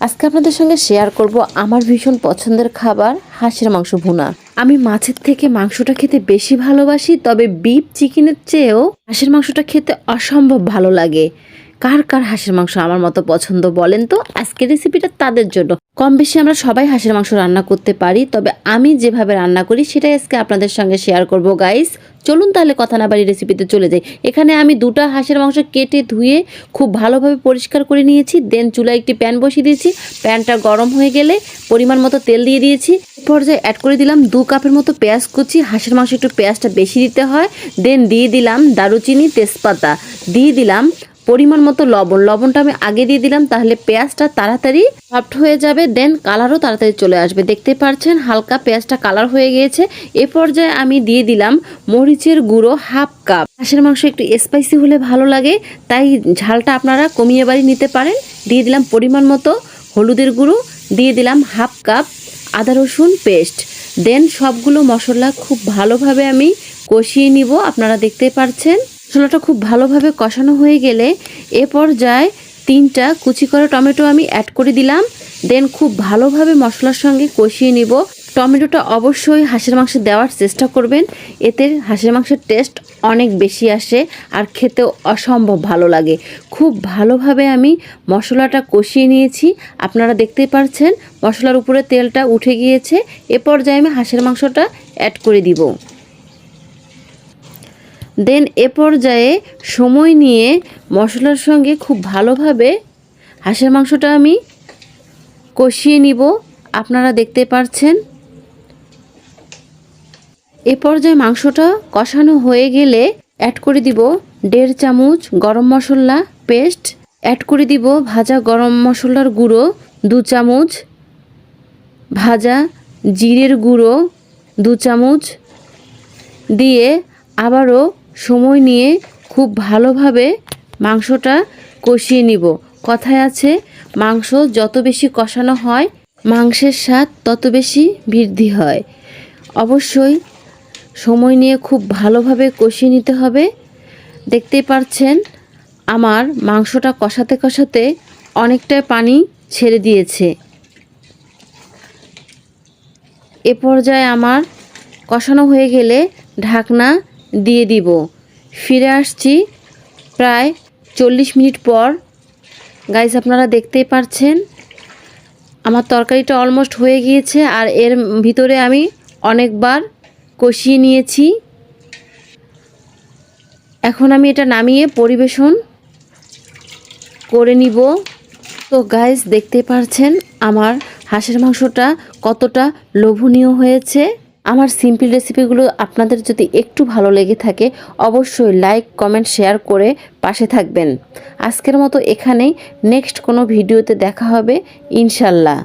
আজকে আপনাদের সঙ্গে শেয়ার করব আমার ভীষণ পছন্দের খাবার, হাঁসের মাংস ভুনা। আমি মাছের থেকে মাংসটা খেতে বেশি ভালোবাসি, তবে বিপ চিকেনের চেয়েও হাঁসের মাংসটা খেতে অসম্ভব ভালো লাগে। কার কার হাঁসের মাংস আমার মতো পছন্দ বলেন তো? আজকে রেসিপিটা তাদের জন্য। কম বেশি আমরা সবাই হাঁসের মাংস রান্না করতে পারি, তবে আমি যেভাবে রান্না করি সেটাই আজকে আপনাদের সঙ্গে শেয়ার করব গাইস চলুন তাহলে কথা না বাড়ি রেসিপিতে চলে যাই। এখানে আমি দুটা হাঁসের মাংস কেটে ধুয়ে খুব ভালোভাবে পরিষ্কার করে নিয়েছি দেন চুলায় একটি প্যান বসিয়ে দিয়েছি। প্যানটা গরম হয়ে গেলে পরিমাণ মতো তেল দিয়ে দিয়েছি। পর্যায়ে অ্যাড করে দিলাম দু কাপের মতো পেঁয়াজ কুচি। হাঁসের মাংস একটু পেঁয়াজটা বেশি দিতে হয় দেন দিয়ে দিলাম দারুচিনি তেজপাতা। দিয়ে দিলাম পরিমাণ মতো লবণ। লবণটা আমি আগে দিয়ে দিলাম, তাহলে পেঁয়াজটা তাড়াতাড়ি সফট হয়ে যাবে দেন কালারও তাড়াতাড়ি চলে আসবে। দেখতে পাচ্ছেন হালকা পেঁয়াজটা কালার হয়ে গিয়েছে। এ পর্যায়ে আমি দিয়ে দিলাম মরিচের গুঁড়ো হাফ কাপ। হাঁসের মাংস একটু স্পাইসি হলে ভালো লাগে, তাই ঝালটা আপনারা কমিয়ে বাড়ি নিতে পারেন। দিয়ে দিলাম পরিমাণ মতো হলুদের গুঁড়ো, দিয়ে দিলাম হাফ কাপ আদা রসুন পেস্ট দেন সবগুলো মশলা খুব ভালোভাবে আমি কষিয়ে নিব, আপনারা দেখতে পাচ্ছেন। মশলাটা খুব ভালোভাবে কষানো হয়ে গেলে এ পর্যায়ে তিনটা কুচি করা টমেটো আমি অ্যাড করে দিলাম। দেন খুব ভালোভাবে মশলার সঙ্গে কষিয়ে নিব। টমেটোটা অবশ্যই হাঁসের মাংস দেওয়ার চেষ্টা করবেন। এতে হাঁসের মাংসের টেস্ট অনেক বেশি আসে আর খেতেও অসম্ভব ভালো লাগে। খুব ভালোভাবে আমি মশলাটা কষিয়ে নিয়েছি। আপনারা দেখতেই পারছেন মশলার উপরে তেলটা উঠে গিয়েছে। এ পর্যায়ে আমি হাঁসের মাংসটা অ্যাড করে দিব। দেন এ পর্যায়ে সময় নিয়ে মশলার সঙ্গে খুব ভালোভাবে হাঁসের মাংসটা আমি কষিয়ে নিব। আপনারা দেখতে পাচ্ছেন এ পর্যায়ে মাংসটা কষানো হয়ে গেলে অ্যাড করে দিব দেড় চামচ গরম মশলা পেস্ট অ্যাড করে দিব ভাজা গরম মশলার গুঁড়ো, দু চামচ ভাজা জিরের গুঁড়ো, দু চামচ দিয়ে আবারও সময় নিয়ে খুব ভালোভাবে মাংসটা কষিয়ে নিব। কথায় আছে, মাংস যত বেশি কষানো হয়, মাংসের স্বাদ তত বেশি বৃদ্ধি হয়। অবশ্যই সময় নিয়ে খুব ভালোভাবে কষিয়ে নিতে হবে। দেখতেই পাচ্ছেন আমার মাংসটা কষাতে কষাতে অনেকটাই পানি ছেড়ে দিয়েছে। এ পর্যায়ে আমার কষানো হয়ে গেলে ঢাকনা দিয়ে দিব। ফিরে আসছি প্রায় চল্লিশ মিনিট পর। গাইস আপনারা দেখতেই পারছেন, আমার তরকারিটা অলমোস্ট হয়ে গিয়েছে আর এর ভিতরে আমি অনেকবার কষিয়ে নিয়েছি। এখন আমি এটা নামিয়ে পরিবেশন করে নিব। তো গাইস দেখতে পারছেন আমার হাঁসের মাংসটা কতটা লোভনীয় হয়েছে। আমার সিম্পল রেসিপিগুলো আপনাদের যদি একটু ভালো লেগে থাকে, অবশ্যই লাইক, কমেন্ট, শেয়ার করে পাশে থাকবেন। আজকের মতো এখানেই, নেক্সট কোনো ভিডিওতে দেখা হবে, ইনশাল্লাহ।